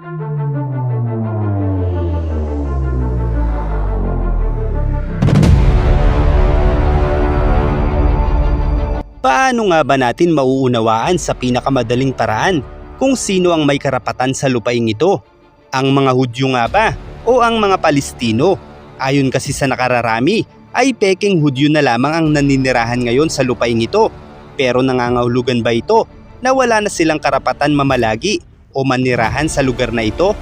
Paano nga ba natin mauunawaan sa pinakamadaling paraan kung sino ang may karapatan sa lupaing ito? Ang mga Hudyo nga ba o ang mga Palestino? Ayon kasi sa nakararami ay peking Hudyo na lamang ang naninirahan ngayon sa lupaing ito. Pero nangangahulugan ba ito na wala na silang karapatan mamalagi o manirahan sa lugar na ito?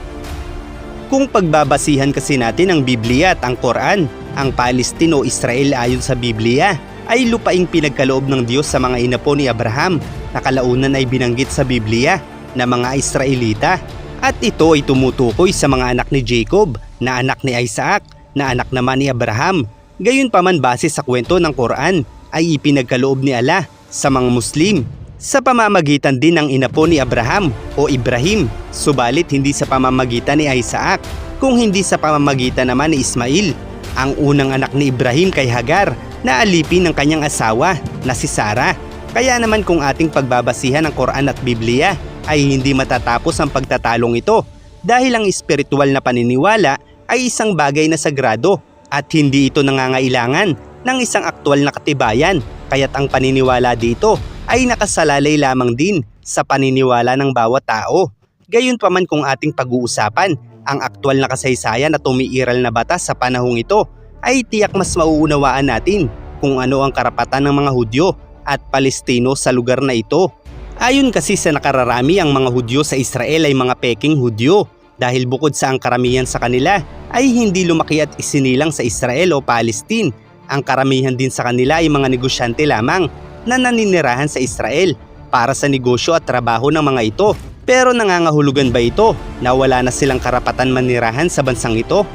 Kung pagbabasihan kasi natin ang Biblia at ang Quran, ang Palestino o Israel ayon sa Biblia ay lupaing pinagkaloob ng Diyos sa mga inapo ni Abraham na kalaunan ay binanggit sa Biblia na mga Israelita. At ito ay tumutukoy sa mga anak ni Jacob na anak ni Isaac na anak naman ni Abraham. Gayunpaman base sa kwento ng Quran ay ipinagkaloob ni Allah sa mga Muslim sa pamamagitan din ng inapo ni Abraham o Ibrahim, subalit hindi sa pamamagitan ni Isaac, kung hindi sa pamamagitan naman ni Ismail, ang unang anak ni Ibrahim kay Hagar na alipin ng kanyang asawa na si Sarah. Kaya naman kung ating pagbabasihan ng Quran at Biblia ay hindi matatapos ang pagtatalong ito dahil ang espiritual na paniniwala ay isang bagay na sagrado at hindi ito nangangailangan ng isang aktwal na katibayan kaya't ang paniniwala dito ay nakasalalay lamang din sa paniniwala ng bawat tao. Gayunpaman kung ating pag-uusapan ang aktwal na kasaysayan at umiiral na batas sa panahong ito ay tiyak mas mauunawaan natin kung ano ang karapatan ng mga Hudyo at Palestino sa lugar na ito. Ayon kasi sa nakararami ang mga Hudyo sa Israel ay mga peking Hudyo dahil bukod sa ang karamihan sa kanila ay hindi lumaki at isinilang sa Israel o Palestine. Ang karamihan din sa kanila ay mga negosyante lamang na naninirahan sa Israel para sa negosyo at trabaho ng mga ito. Pero nangangahulugan ba ito na wala na silang karapatan manirahan sa bansang ito?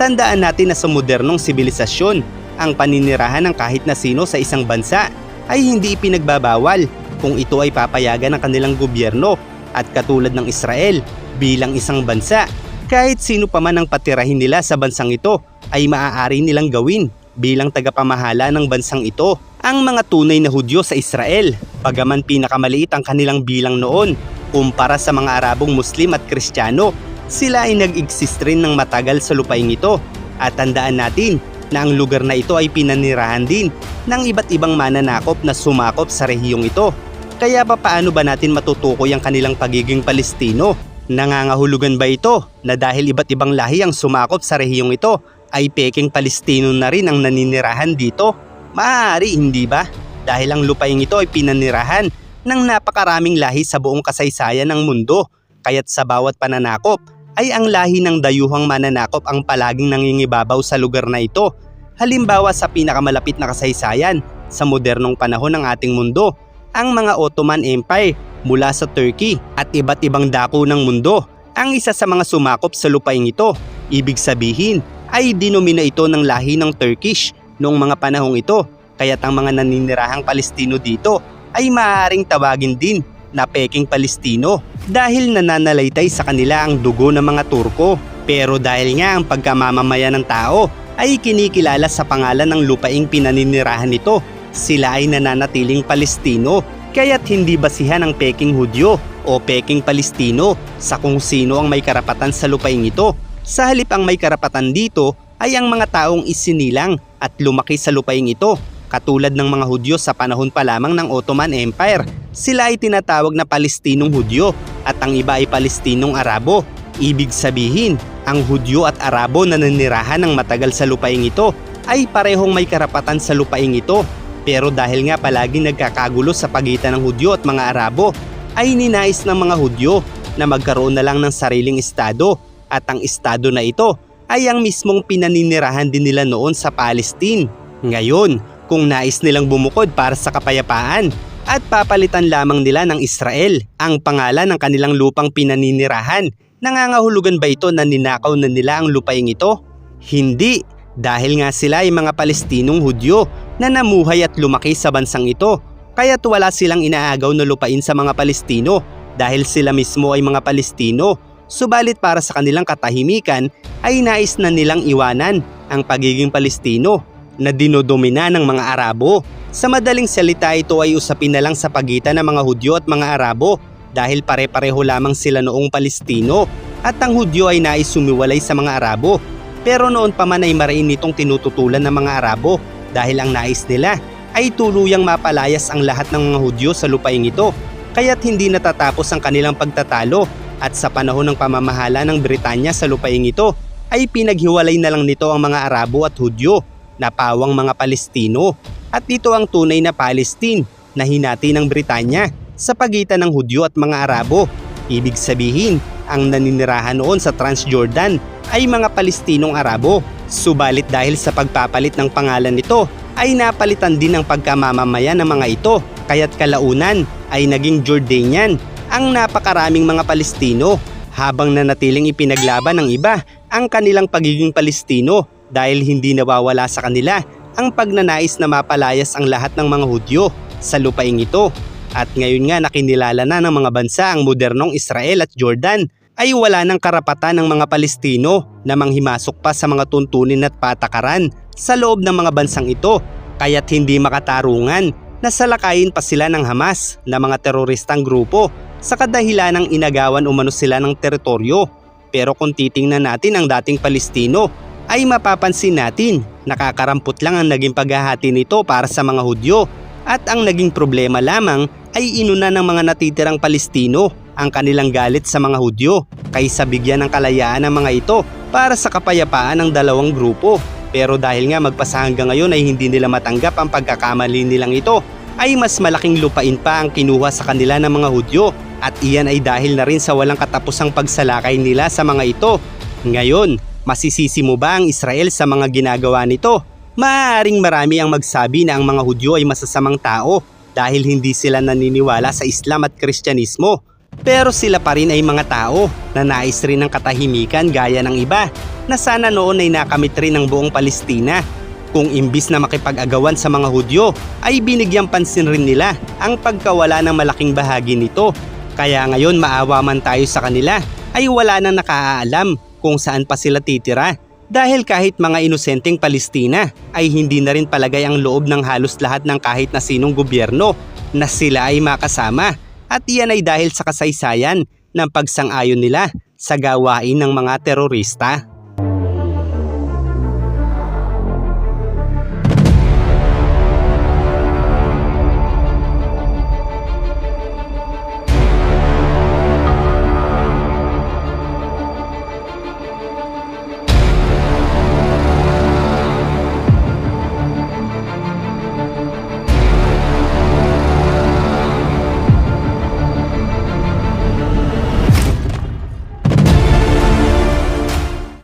Tandaan natin na sa modernong sibilisasyon, ang paninirahan ng kahit na sino sa isang bansa ay hindi ipinagbabawal kung ito ay papayagan ng kanilang gobyerno at katulad ng Israel bilang isang bansa. Kahit sino pa man ang patirahin nila sa bansang ito ay maaari nilang gawin bilang tagapamahala ng bansang ito. Ang mga tunay na Hudyo sa Israel, pagaman pinakamaliit ang kanilang bilang noon kumpara sa mga Arabong Muslim at Kristiyano, sila ay nag-exist rin ng matagal sa lupaing ito. At tandaan natin na ang lugar na ito ay pinanirahan din ng iba't ibang mananakop na sumakop sa rehiyong ito. Kaya pa paano ba natin matutukoy ang kanilang pagiging Palestino? Nangangahulugan ba ito na dahil iba't ibang lahi ang sumakop sa rehiyong ito ay peking Palestino na rin ang naninirahan dito? Maaari hindi ba? Dahil ang lupaing ito ay pinanirahan ng napakaraming lahi sa buong kasaysayan ng mundo. Kaya't sa bawat pananakop ay ang lahi ng dayuhang mananakop ang palaging nangingibabaw sa lugar na ito. Halimbawa sa pinakamalapit na kasaysayan sa modernong panahon ng ating mundo, ang mga Ottoman Empire mula sa Turkey at iba't ibang dako ng mundo ang isa sa mga sumakop sa lupaing ito. Ibig sabihin ay dinomina ito ng lahi ng Turkish noong mga panahong ito kaya't ang mga naninirahang Palestino dito ay maaaring tawagin din na peking Palestino dahil nananalaytay sa kanila ang dugo ng mga Turko. Pero dahil nga ang pagkamamamayan ng tao ay kinikilala sa pangalan ng lupaing pinaninirahan nito, sila ay nananatiling Palestino kaya't hindi basihan ang peking Hudyo o peking Palestino sa kung sino ang may karapatan sa lupaing ito. Sa halip ang may karapatan dito ay ang mga taong isinilang at lumaki sa lupaing ito katulad ng mga Hudyo sa panahon pa lamang ng Ottoman Empire. Sila ay tinatawag na Palestinong Hudyo at ang iba ay Palestinong Arabo. Ibig sabihin, ang Hudyo at Arabo na nanirahan ng matagal sa lupaing ito ay parehong may karapatan sa lupaing ito. Pero dahil nga palaging nagkakagulo sa pagitan ng Hudyo at mga Arabo, ay ninais ng mga Hudyo na magkaroon na lang ng sariling estado at ang estado na ito ay ang mismong pinaninirahan din nila noon sa Palestine. Ngayon, kung nais nilang bumukod para sa kapayapaan at papalitan lamang nila ng Israel ang pangalan ng kanilang lupang pinaninirahan. Nangangahulugan ba ito na ninakaw na nila ang lupaing ito? Hindi, dahil nga sila ay mga Palestinong Hudyo na namuhay at lumaki sa bansang ito. Kaya't wala silang inaagaw na lupain sa mga Palestino dahil sila mismo ay mga Palestino. Subalit para sa kanilang katahimikan ay nais na nilang iwanan ang pagiging Palestino na dinodomina ng mga Arabo. Sa madaling salita ito ay usapin na lang sa pagitan ng mga Hudyo at mga Arabo dahil pare-pareho lamang sila noong Palestino. at ang Hudyo ay nais sumiwalay sa mga Arabo. Pero noon pa man ay mariin nitong tinututulan ng mga Arabo dahil ang nais nila ay tuluyang mapalayas ang lahat ng mga Hudyo sa lupaing ito kaya't hindi natatapos ang kanilang pagtatalo at sa panahon ng pamamahala ng Britanya sa lupaing ito ay pinaghiwalay na lang nito ang mga Arabo at Hudyo na pawang mga Palestino at ito ang tunay na Palestine na hinati ng Britanya sa pagitan ng Hudyo at mga Arabo. Ibig sabihin, ang naninirahan noon sa Transjordan ay mga Palestinong Arabo. Subalit dahil sa pagpapalit ng pangalan nito ay napalitan din ang pagkamamamayan ng mga ito kaya't kalaunan ay naging Jordanian ang napakaraming mga Palestino habang nanatiling ipinaglaban ng iba ang kanilang pagiging Palestino dahil hindi nawawala sa kanila ang pagnanais na mapalayas ang lahat ng mga Hudyo sa lupaing ito. At ngayon nga nakinilala na ng mga bansa ang modernong Israel at Jordan ay wala ng karapatan ng mga Palestino na manghimasok pa sa mga tuntunin at patakaran sa loob ng mga bansang ito kaya't hindi makatarungan na salakayin pa sila ng Hamas na mga teroristang grupo sa kadahilan ng inagawan umano sila ng teritoryo. Pero kung titingnan natin ang dating Palestino ay mapapansin natin nakakarampot lang ang naging paghahati nito para sa mga Hudyo at ang naging problema lamang ay inuna ng mga natitirang Palestino ang kanilang galit sa mga Hudyo kaysa bigyan ng kalayaan ng mga ito para sa kapayapaan ng dalawang grupo. Pero dahil nga magpasa hanggang ngayon ay hindi nila matanggap ang pagkakamali nilang ito ay mas malaking lupain pa ang kinuha sa kanila ng mga Hudyo at iyan ay dahil na rin sa walang katapusang pagsalakay nila sa mga ito. Ngayon, masisisi mo ba ang Israel sa mga ginagawa nito? Maaaring marami ang magsabi na ang mga Hudyo ay masasamang tao dahil hindi sila naniniwala sa Islam at Kristyanismo. Pero sila pa rin ay mga tao na nais rin ng katahimikan gaya ng iba na sana noon ay nakamit rin ng buong Palestina. Kung imbis na makipag-agawan sa mga Hudyo ay binigyang pansin rin nila ang pagkawala ng malaking bahagi nito. Kaya ngayon maawa man tayo sa kanila ay wala nang nakaalam kung saan pa sila titira. Dahil kahit mga inosenteng Palestina ay hindi na rin palagay ang loob ng halos lahat ng kahit na sinong gobyerno na sila ay makasama at iyan ay dahil sa kasaysayan ng pagsang-ayon nila sa gawain ng mga terorista.